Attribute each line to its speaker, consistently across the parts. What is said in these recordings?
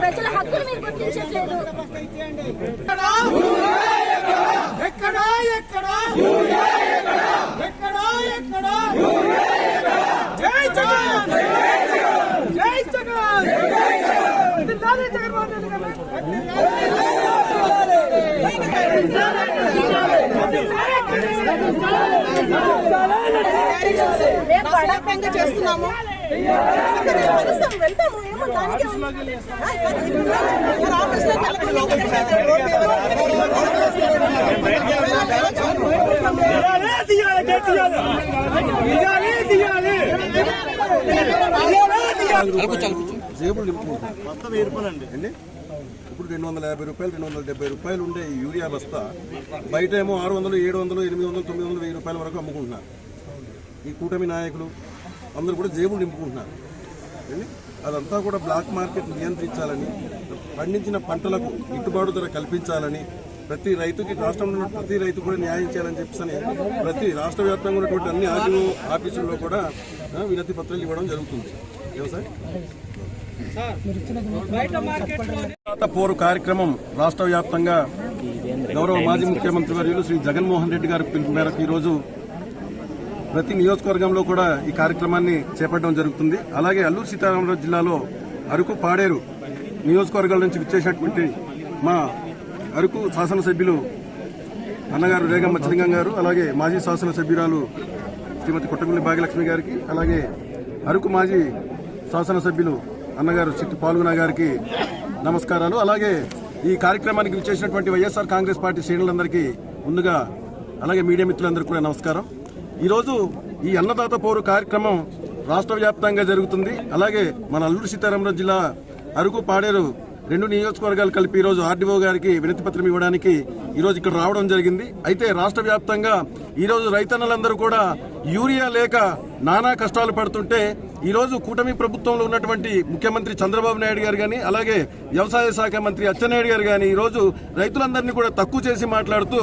Speaker 1: ప్రజల హక్కులు మీరు గుర్తించట్లేదు
Speaker 2: జై జగన్ జై జగన్ జగన్మోహన్ రెడ్డి
Speaker 3: గారు పడాపంగా చేస్తున్నాము వెళ్తాము ఏమో దానికి
Speaker 4: మొత్తం ఏర్పడండి ఇప్పుడు రెండు వందల యాభై రూపాయలు రెండు వందల డెబ్బై రూపాయలు ఉండే యూరియా బస్తా బయట ఏమో ఆరు వందలు ఏడు వందలు ఎనిమిది వందలు తొమ్మిది వందలు వెయ్యి రూపాయల వరకు అమ్ముకుంటున్నారు. ఈ కూటమి నాయకులు అందరూ కూడా జేబులు నింపుకుంటున్నారు. అదంతా కూడా బ్లాక్ మార్కెట్ నియంత్రించాలని పండించిన పంటలకు గిట్టుబాటు ధర కల్పించాలని ప్రతి రైతుకి రాష్ట్రంలో ప్రతి రైతు కూడా న్యాయం చేయాలని చెప్పేసి ప్రతి రాష్ట్ర వ్యాప్తంగా ఉన్నటువంటి అన్ని ఆర్డీఓ ఆఫీసుల్లో కూడా వినతి పత్రాలు ఇవ్వడం జరుగుతుంది. వ్యవసాయం పోరు కార్యక్రమం రాష్ట్ర వ్యాప్తంగా గౌరవ మాజీ ముఖ్యమంత్రి వర్యులు శ్రీ జగన్మోహన్ రెడ్డి గారి పిలుపు మేరకు ఈరోజు ప్రతి నియోజకవర్గంలో కూడా ఈ కార్యక్రమాన్ని చేపట్టడం జరుగుతుంది. అలాగే అల్లూరు సీతారామరాజు జిల్లాలో అరకు పాడేరు నియోజకవర్గాల నుంచి విచ్చేసినటువంటి మా అరకు శాసనసభ్యులు అన్నగారు రేగమ్మ చిలింగం గారు అలాగే మాజీ శాసనసభ్యురాలు శ్రీమతి కొట్టగుల్లి భాగ్యలక్ష్మి గారికి అలాగే అరకు మాజీ శాసనసభ్యులు అన్నగారు చిట్టి పాల్గొన గారికి నమస్కారాలు. అలాగే ఈ కార్యక్రమానికి విచ్చేసినటువంటి వైఎస్ఆర్ కాంగ్రెస్ పార్టీ శ్రేణులందరికీ ముందుగా అలాగే మీడియా మిత్రులందరికీ కూడా నమస్కారం. ఈరోజు ఈ అన్నదాత పౌరు కార్యక్రమం రాష్ట్ర వ్యాప్తంగా జరుగుతుంది. అలాగే మన అల్లూరు సీతారామరాజు జిల్లా అరకు పాడేరు రెండు నియోజకవర్గాలు కలిపి ఈరోజు ఆర్డీఓ గారికి వినతిపత్రం ఇవ్వడానికి ఈరోజు ఇక్కడ రావడం జరిగింది. అయితే రాష్ట్ర వ్యాప్తంగా ఈరోజు రైతన్నలందరూ కూడా యూరియా లేక నానా కష్టాలు పడుతుంటే ఈరోజు కూటమి ప్రభుత్వంలో ఉన్నటువంటి ముఖ్యమంత్రి చంద్రబాబు నాయుడు గారు కానీ అలాగే వ్యవసాయ శాఖ మంత్రి అచ్చెన్నాయుడు గారు కానీ ఈరోజు రైతులందరినీ కూడా తక్కువ చేసి మాట్లాడుతూ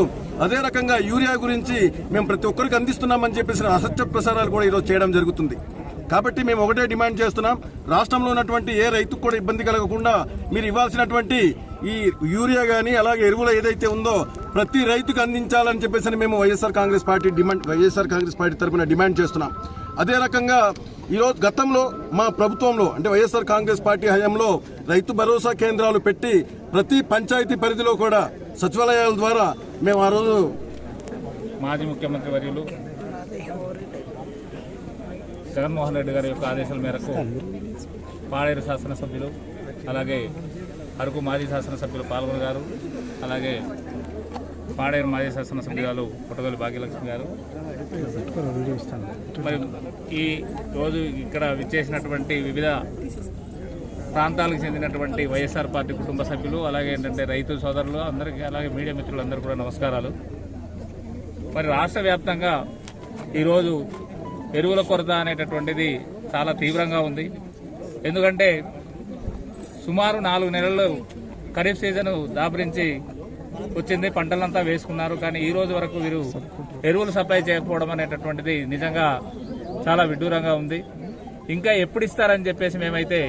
Speaker 4: అదే రకంగా యూరియా గురించి మేము ప్రతి ఒక్కరికి అందిస్తున్నామని చెప్పేసి అసత్య ప్రసారాలు కూడా ఈరోజు చేయడం జరుగుతుంది. కాబట్టి మేము ఒకటే డిమాండ్ చేస్తున్నాం రాష్ట్రంలో ఉన్నటువంటి ఏ రైతుకు కూడా ఇబ్బంది కలగకుండా మీరు ఇవ్వాల్సినటువంటి ఈ యూరియా కానీ అలాగే ఎరువులు ఏదైతే ఉందో ప్రతి రైతుకు అందించాలని చెప్పేసి మేము YSR Congress Party demand YSR Congress Party తరఫున డిమాండ్ చేస్తున్నాం. అదే రకంగా ఈరోజు గతంలో మా ప్రభుత్వంలో అంటే వైఎస్ఆర్ కాంగ్రెస్ పార్టీ హయాంలో రైతు భరోసా కేంద్రాలు పెట్టి ప్రతి పంచాయతీ పరిధిలో కూడా సచివాలయాల ద్వారా మేము ఆ రోజు
Speaker 5: మాజీ ముఖ్యమంత్రి వర్యులు జగన్మోహన్ రెడ్డి గారి యొక్క ఆదేశాల మేరకు పాడేరు శాసనసభ్యులు అలాగే అరకు మాజీ శాసనసభ్యులు పాల్గొన గారు అలాగే పాడేరు మాజీ శాసనసభ్యురాలు పుట్టగొల్లి భాగ్యలక్ష్మి గారు. మరి ఈ రోజు ఇక్కడ విచ్చేసినటువంటి వివిధ ప్రాంతాలకు చెందినటువంటి వైఎస్ఆర్ పార్టీ కుటుంబ సభ్యులు అలాగే ఏంటంటే రైతు సోదరులు అందరికీ అలాగే మీడియా మిత్రులందరూ కూడా నమస్కారాలు. మరి రాష్ట్ర వ్యాప్తంగా ఈరోజు ఎరువుల కొరత అనేటటువంటిది చాలా తీవ్రంగా ఉంది. ఎందుకంటే సుమారు నాలుగు నెలలు ఖరీఫ్ సీజన్ దాపరించి వచ్చింది. పంటలంతా వేసుకున్నారు. కానీ ఈ రోజు వరకు వీరు ఎరువులు సప్లై చేయకపోవడం అనేటటువంటిది నిజంగా చాలా విడ్డూరంగా ఉంది. ఇంకా ఎప్పుడు ఇస్తారని చెప్పేసి మేమైతే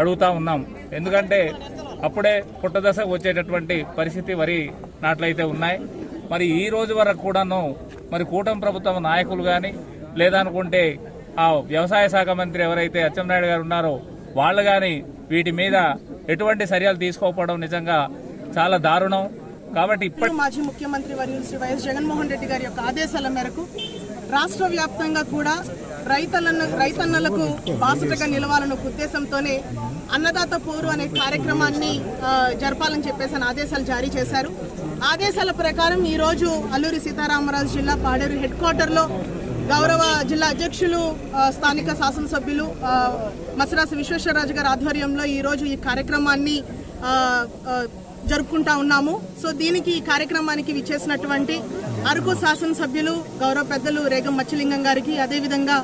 Speaker 5: అడుగుతా ఉన్నాం. ఎందుకంటే అప్పుడే పుట్టదశ వచ్చేటటువంటి పరిస్థితి వరి నాట్లయితే ఉన్నాయి. మరి ఈ రోజు వరకు కూడాను మరి కూటమి ప్రభుత్వం నాయకులు కానీ లేదనుకుంటే ఆ వ్యవసాయ శాఖ మంత్రి ఎవరైతే అచ్చెన్నాయుడు గారు ఉన్నారో వాళ్ళు కానీ వీటి మీద ఎటువంటి చర్యలు తీసుకోకపోవడం నిజంగా చాలా దారుణం. కాబట్టి ఇప్పటి
Speaker 3: మాజీ ముఖ్యమంత్రి వర్యులు శ్రీ వైఎస్ జగన్మోహన్ రెడ్డి గారి యొక్క ఆదేశాల మేరకు రాష్ట్ర వ్యాప్తంగా కూడా రైతన్న రైతన్నలకు బాసటగా నిలవాలన్న ఉద్దేశంతోనే అన్నదాత పోరు అనే కార్యక్రమాన్ని జరపాలని చెప్పేసి ఆదేశాలు జారీ చేశారు. ఆదేశాల ప్రకారం ఈ రోజు అల్లూరి సీతారామరాజు జిల్లా పాడేరు హెడ్ క్వార్టర్లో గౌరవ జిల్లా అధ్యక్షులు స్థానిక శాసనసభ్యులు మసరాసి విశ్వేశ్వరరాజు గారి ఆధ్వర్యంలో ఈ రోజు ఈ కార్యక్రమాన్ని జరుపుకుంటా ఉన్నాము. సో దీనికి ఈ కార్యక్రమానికి విచ్చేసినటువంటి అరకు శాసనసభ్యులు గౌరవ పెద్దలు రేగం మచ్చలింగం గారికి అదేవిధంగా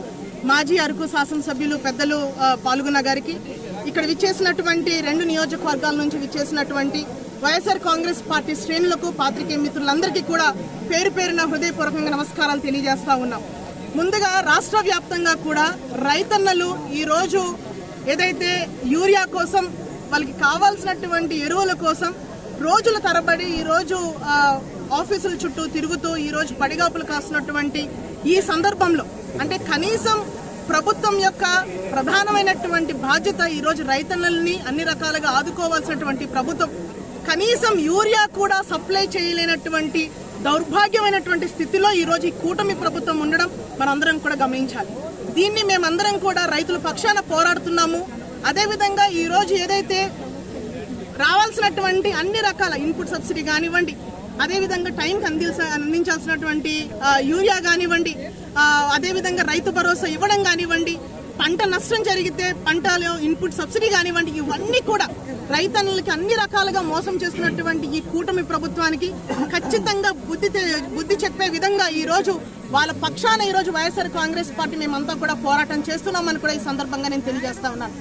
Speaker 3: మాజీ అరకు శాసనసభ్యులు పెద్దలు పాల్గొన్న గారికి ఇక్కడ విచ్చేసినటువంటి రెండు నియోజకవర్గాల నుంచి విచ్చేసినటువంటి వైఎస్ఆర్ కాంగ్రెస్ పార్టీ శ్రేణులకు పాత్రికేయ మిత్రులందరికీ కూడా పేరు పేరున హృదయపూర్వకంగా నమస్కారాలు తెలియజేస్తా ఉన్నాం. ముందుగా రాష్ట్ర వ్యాప్తంగా కూడా రైతన్నలు ఈరోజు ఏదైతే యూరియా కోసం వాళ్ళకి కావాల్సినటువంటి ఎరువుల కోసం రోజుల తరబడి ఈరోజు ఆఫీసుల చుట్టూ తిరుగుతూ ఈరోజు పడిగాపులు కాస్తున్నటువంటి ఈ సందర్భంలో అంటే కనీసం ప్రభుత్వం యొక్క ప్రధానమైనటువంటి బాధ్యత ఈరోజు రైతులని రైతన్నల్ని అన్ని రకాలుగా ఆదుకోవాల్సినటువంటి ప్రభుత్వం కనీసం యూరియా కూడా సప్లై చేయలేనటువంటి దౌర్భాగ్యమైనటువంటి స్థితిలో ఈరోజు ఈ కూటమి ప్రభుత్వం ఉండడం మనందరం కూడా గమనించాలి. దీన్ని మేమందరం కూడా రైతుల పక్షాన పోరాడుతున్నాము. అదేవిధంగా ఈరోజు ఏదైతే రావాల్సినటువంటి అన్ని రకాల ఇన్పుట్ సబ్సిడీ కానివ్వండి అదేవిధంగా టైంకి అందించ అందించాల్సినటువంటి యూరియా కానివ్వండి అదేవిధంగా రైతు భరోసా ఇవ్వడం కానివ్వండి పంట నష్టం జరిగితే పంటలో ఇన్పుట్ సబ్సిడీ కానివ్వండి ఇవన్నీ కూడా రైతన్నులకి అన్ని రకాలుగా మోసం చేస్తున్నటువంటి ఈ కూటమి ప్రభుత్వానికి ఖచ్చితంగా బుద్ధి బుద్ధి చెప్పే విధంగా ఈరోజు వాళ్ళ పక్షాన ఈరోజు వైఎస్ఆర్ కాంగ్రెస్ పార్టీ మేమంతా కూడా పోరాటం చేస్తున్నామని కూడా ఈ సందర్భంగా నేను తెలియజేస్తా ఉన్నాను.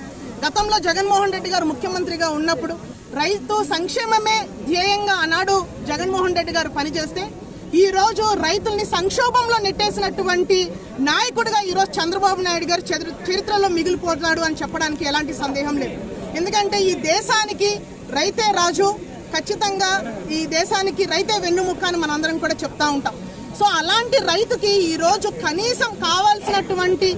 Speaker 3: గతంలో జగన్మోహన్ రెడ్డి గారు ముఖ్యమంత్రిగా ఉన్నప్పుడు రైతు సంక్షేమమే ధ్యేయంగా ఆనాడు జగన్మోహన్ రెడ్డి గారు పనిచేస్తే ఈ రోజు రైతుల్ని సంక్షోభంలో నెట్టేసినటువంటి నాయకుడిగా ఈరోజు చంద్రబాబు నాయుడు గారు చరిత్రలో మిగిలిపోతున్నాడు అని చెప్పడానికి ఎలాంటి సందేహం లేదు. ఎందుకంటే ఈ దేశానికి రైతే రాజు ఖచ్చితంగా ఈ దేశానికి రైతే వెన్నుముక్క అని మనందరం కూడా చెప్తా ఉంటాం. సో అలాంటి రైతుకి ఈరోజు కనీసం కావాల్సినటువంటి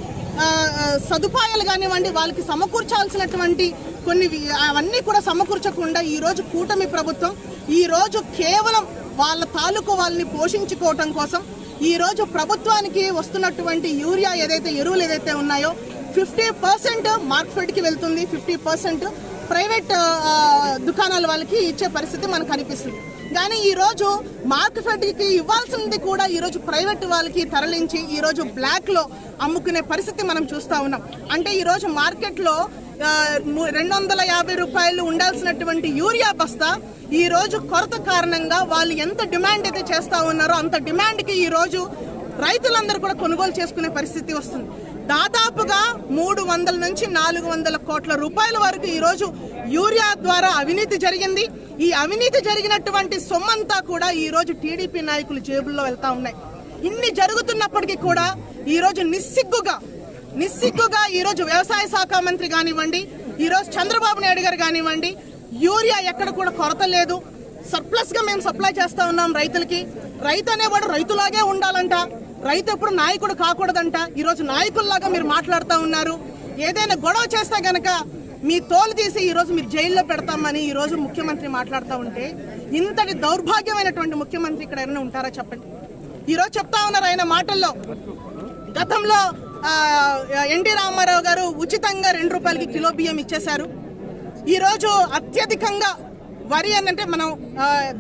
Speaker 3: సదుపాయాలు కానివ్వండి వాళ్ళకి సమకూర్చాల్సినటువంటి కొన్ని అవన్నీ కూడా సమకూర్చకుండా ఈరోజు కూటమి ప్రభుత్వం ఈ రోజు కేవలం వాళ్ళ తాలూకు వాళ్ళని పోషించుకోవటం కోసం ఈరోజు ప్రభుత్వానికి వస్తున్నటువంటి యూరియా ఏదైతే ఎరువులు ఏదైతే ఉన్నాయో ఫిఫ్టీ పర్సెంట్ మార్క్ఫెడ్కి వెళ్తుంది ఫిఫ్టీ పర్సెంట్ ప్రైవేట్ దుకాణాల వాళ్ళకి ఇచ్చే పరిస్థితి మనకు కనిపిస్తుంది కానీ ఈరోజు రోజు ఇవ్వాల్సింది కూడా ఈరోజు ప్రైవేట్ వాళ్ళకి తరలించి ఈరోజు బ్లాక్లో అమ్ముకునే పరిస్థితి మనం చూస్తూ ఉన్నాం. అంటే ఈరోజు మార్కెట్లో రెండు వందల యాభై రూపాయలు ఉండాల్సినటువంటి యూరియా బస్తా ఈ రోజు కొరత కారణంగా వాళ్ళు ఎంత డిమాండ్ అయితే చేస్తూ ఉన్నారో అంత డిమాండ్కి ఈరోజు రైతులందరూ కూడా కొనుగోలు చేసుకునే పరిస్థితి వస్తుంది. దాదాపుగా మూడు వందల నుంచి నాలుగు వందల కోట్ల రూపాయల వరకు ఈరోజు యూరియా ద్వారా అవినీతి జరిగింది. ఈ అవినీతి జరిగినటువంటి సొమ్మంతా కూడా ఈరోజు టీడీపీ నాయకులు జేబుల్లో వెళ్తా ఉన్నాయి. ఇన్ని జరుగుతున్నప్పటికీ కూడా ఈరోజు నిస్సిగ్గుగా నిస్సిగ్గుగా ఈరోజు వ్యవసాయ శాఖ మంత్రి కానివ్వండి ఈరోజు చంద్రబాబు నాయుడు గారు కానివ్వండి యూరియా ఎక్కడ కూడా కొరత లేదు. సర్ప్లస్గా మేము సప్లై చేస్తూ ఉన్నాం రైతులకి. రైతు అనేవాడు రైతులాగే ఉండాలంట. రైతు ఎప్పుడు నాయకుడు కాకూడదంట. ఈరోజు నాయకుల్లాగా మీరు మాట్లాడుతూ ఉన్నారు. ఏదైనా గొడవ చేస్తే గనక మీ తోలు తీసి ఈరోజు మీరు జైల్లో పెడతామని ఈరోజు ముఖ్యమంత్రి మాట్లాడుతూ ఉంటే ఇంతటి దౌర్భాగ్యమైనటువంటి ముఖ్యమంత్రి ఇక్కడ ఎవరైనా ఉంటారా చెప్పండి? ఈరోజు చెప్తా ఉన్నారు ఆయన మాటల్లో. గతంలో ఎన్టీ రామారావు గారు ఉచితంగా రెండు రూపాయలకి కిలో బియ్యం ఇచ్చేశారు. ఈరోజు అత్యధికంగా వరి అంటే మనం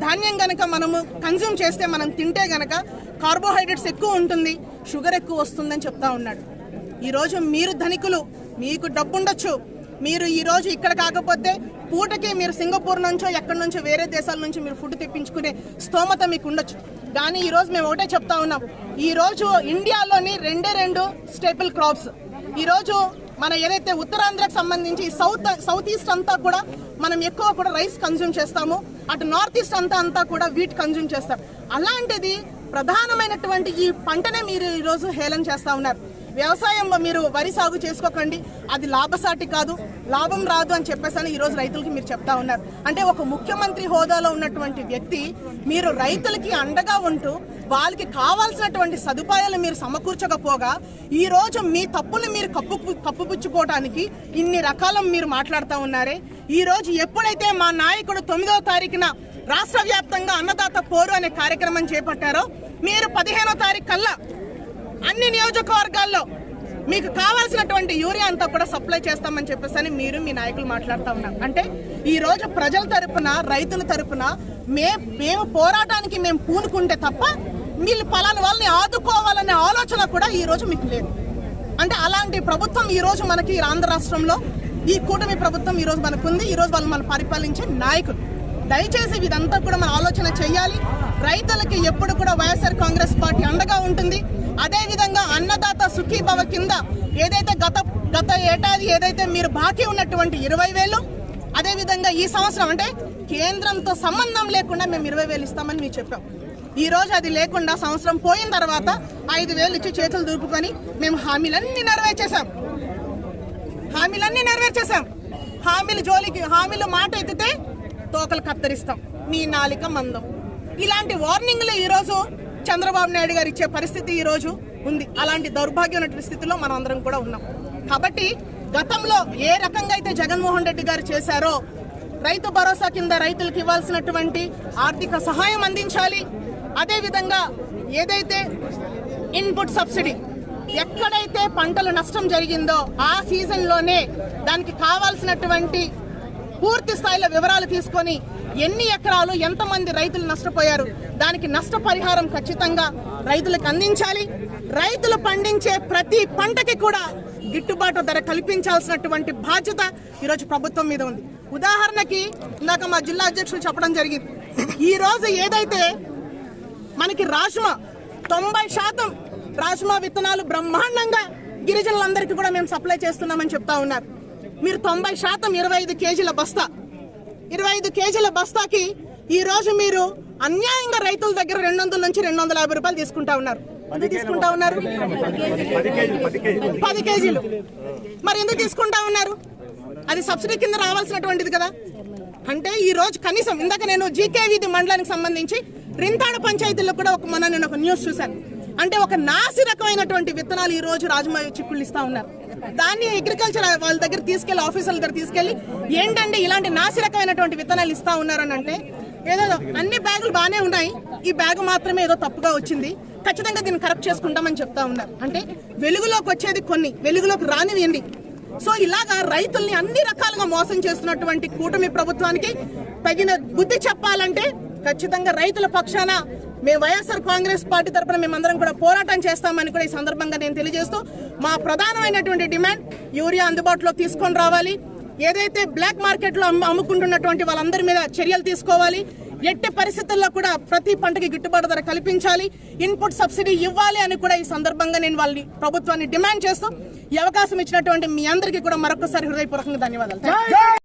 Speaker 3: ధాన్యం కనుక మనము కన్జ్యూమ్ చేస్తే మనం తింటే గనక కార్బోహైడ్రేట్స్ ఎక్కువ ఉంటుంది షుగర్ ఎక్కువ వస్తుందని చెప్తా ఉన్నాడు. ఈరోజు మీరు ధనికులు మీకు డబ్బు ఉండొచ్చు మీరు ఈరోజు ఇక్కడ కాకపోతే పూటకి మీరు సింగపూర్ నుంచో ఎక్కడి నుంచో వేరే దేశాల నుంచి మీరు ఫుడ్ తెప్పించుకునే స్తోమత మీకు ఉండొచ్చు. కానీ ఈరోజు మేము ఒకటే చెప్తా ఉన్నాం. ఈ రోజు ఇండియాలోని రెండే రెండు స్టేపుల్ క్రాప్స్. ఈరోజు మన ఏదైతే ఉత్తరాంధ్రకు సంబంధించి సౌత్ సౌత్ ఈస్ట్ అంతా కూడా మనం ఎక్కువ కూడా రైస్ కన్జ్యూమ్ చేస్తాము. అటు నార్త్ ఈస్ట్ అంతా అంతా కూడా వీట్ కన్జ్యూమ్ చేస్తాం. అలాంటిది ప్రధానమైనటువంటి ఈ పంటనే మీరు ఈరోజు హేళన చేస్తూ ఉన్నారు. వ్యవసాయంలో మీరు వరి సాగు చేసుకోకండి అది లాభసాటి కాదు లాభం రాదు అని చెప్పేసి ఈరోజు రైతులకి మీరు చెప్తా ఉన్నారు. అంటే ఒక ముఖ్యమంత్రి హోదాలో ఉన్నటువంటి వ్యక్తి మీరు రైతులకి అండగా ఉంటూ వాళ్ళకి కావాల్సినటువంటి సదుపాయాలు మీరు సమకూర్చకపోగా ఈ రోజు మీ తప్పులు మీరు కప్పు కప్పుపుచ్చుకోవడానికి ఇన్ని రకాల మీరు మాట్లాడుతూ ఉన్నారే. ఈ రోజు ఎప్పుడైతే మా నాయకుడు తొమ్మిదవ తారీఖున రాష్ట్ర వ్యాప్తంగా అన్నదాత పోరు అనే కార్యక్రమం చేపట్టారో మీరు పదిహేనో తారీఖు కల్లా అన్ని నియోజకవర్గాల్లో మీకు కావాల్సినటువంటి యూరియా అంతా కూడా సప్లై చేస్తామని చెప్పేసి అని మీరు మీ నాయకులు మాట్లాడుతూ ఉన్నారు. అంటే ఈ రోజు ప్రజల తరపున రైతుల తరపున మే మేము పోరాటానికి మేము పూనుకుంటే తప్ప వీళ్ళు పలాని వాళ్ళని ఆదుకోవాలనే ఆలోచన కూడా ఈ రోజు మీకు లేదు. అంటే అలాంటి ప్రభుత్వం ఈ రోజు మనకి ఆంధ్ర రాష్ట్రంలో ఈ కూటమి ప్రభుత్వం ఈ రోజు మనకుంది ఈ రోజు వాళ్ళు మనం పరిపాలించే నాయకులు. దయచేసి ఇదంతా కూడా మన ఆలోచన చేయాలి. రైతులకి ఎప్పుడు కూడా వైఎస్ఆర్ కాంగ్రెస్ పార్టీ అండగా ఉంటుంది. అదేవిధంగా అన్నదాత సుఖీభవ కింద ఏదైతే గత గత ఏడాది ఏదైతే మీరు బాకీ ఉన్నటువంటి ఇరవై వేలు అదేవిధంగా ఈ సంవత్సరం అంటే కేంద్రంతో సంబంధం లేకుండా మేము ఇరవై వేలు ఇస్తామని మీరు చెప్పాం. ఈ రోజు అది లేకుండా సంవత్సరం పోయిన తర్వాత ఐదు వేలు ఇచ్చి చేతులు దూపుకొని మేము హామీలన్నీ నెరవేర్చేసాం హామీలన్నీ నెరవేర్చేసాం హామీలు జోలికి హామీలు మాట ఎత్తితే తోకలు కత్తిరిస్తాం. మీ నాలిక మందం. ఇలాంటి వార్నింగ్లు ఈరోజు చంద్రబాబు నాయుడు గారు ఇచ్చే పరిస్థితి ఈరోజు ఉంది. అలాంటి దౌర్భాగ్యమైన స్థితిలో మనం అందరం కూడా ఉన్నాం. కాబట్టి గతంలో ఏ రకంగా అయితే జగన్మోహన్ రెడ్డి గారు చేశారో రైతు భరోసా కింద రైతులకు ఇవ్వాల్సినటువంటి ఆర్థిక సహాయం అందించాలి. అదేవిధంగా ఏదైతే ఇన్పుట్ సబ్సిడీ ఎక్కడైతే పంటలు నష్టం జరిగిందో ఆ సీజన్లోనే దానికి కావాల్సినటువంటి పూర్తి స్థాయిలో వివరాలు తీసుకొని ఎన్ని ఎకరాలు ఎంతమంది రైతులు నష్టపోయారు దానికి నష్టపరిహారం ఖచ్చితంగా రైతులకు అందించాలి. రైతులు పండించే ప్రతి పంటకి కూడా గిట్టుబాటు ధర కల్పించాల్సినటువంటి బాధ్యత ఈరోజు ప్రభుత్వం మీద ఉంది. ఉదాహరణకి ఇందాక మా జిల్లా అధ్యక్షులు చెప్పడం జరిగింది. ఈరోజు ఏదైతే మనకి రాజ్మా తొంభై శాతం రాజ్మా విత్తనాలు బ్రహ్మాండంగా గిరిజనులందరికీ కూడా మేము సప్లై చేస్తున్నామని చెప్తా ఉన్నారు. మీరు తొంభై శాతం ఇరవై ఐదు కేజీల బస్తా. ఇరవై ఐదు కేజీల బస్తాకి ఈ రోజు మీరు అన్యాయంగా రైతుల దగ్గర రెండు వందల నుంచి రెండు వందల యాభై రూపాయలు తీసుకుంటా ఉన్నారు. ఎందుకు తీసుకుంటా ఉన్నారు? పది కేజీలు మరి ఎందుకు తీసుకుంటా ఉన్నారు? అది సబ్సిడీ కింద రావాల్సినటువంటిది కదా. అంటే ఈ రోజు కనీసం ఇందాక నేను జీకే వీధి మండలానికి సంబంధించి రింతాడ పంచాయతీలో కూడా ఒక మొన్న నేను ఒక న్యూస్ చూశాను. అంటే ఒక నాసి రకమైనటువంటి విత్తనాలు ఈ రోజు రాజమా చిక్కుళ్ళు ఇస్తా ఉన్నారు. దాన్ని అగ్రికల్చర్ వాళ్ళ దగ్గర తీసుకెళ్ళి ఆఫీసర్ల దగ్గర తీసుకెళ్ళి ఏంటంటే ఇలాంటి నాసిరకమైనటువంటి విత్తనాలు ఇస్తా ఉన్నారని అంటే ఏదో అన్ని బ్యాగులు బాగానే ఉన్నాయి. ఈ బ్యాగ్ మాత్రమే ఏదో తప్పుగా వచ్చింది. ఖచ్చితంగా దీన్ని కరెక్ట్ చేసుకుంటామని చెప్తా ఉన్నారు. అంటే వెలుగులోకి వచ్చేది కొన్ని వెలుగులోకి రానివి ఎన్ని? సో ఇలాగా రైతుల్ని అన్ని రకాలుగా మోసం చేస్తున్నటువంటి కూటమి ప్రభుత్వానికి తగిన బుద్ధి చెప్పాలంటే ఖచ్చితంగా రైతుల పక్షాన మేము వైఎస్ఆర్ కాంగ్రెస్ పార్టీ తరఫున మేమందరం కూడా పోరాటం చేస్తామని కూడా ఈ సందర్భంగా నేను తెలియజేస్తూ మా ప్రధానమైనటువంటి డిమాండ్ యూరియా అందుబాటులో తీసుకొని రావాలి. ఏదైతే బ్లాక్ మార్కెట్లో అమ్ముకుంటున్నటువంటి వాళ్ళందరి మీద చర్యలు తీసుకోవాలి. ఎట్టి పరిస్థితుల్లో కూడా ప్రతి పంటకి గిట్టుబాటు ధర కల్పించాలి. ఇన్పుట్ సబ్సిడీ ఇవ్వాలి అని కూడా ఈ సందర్భంగా నేను వాళ్ళని ప్రభుత్వాన్ని డిమాండ్ చేస్తూ ఈ అవకాశం ఇచ్చినటువంటి మీ అందరికీ కూడా మరొకసారి హృదయపూర్వకంగా ధన్యవాదాలు.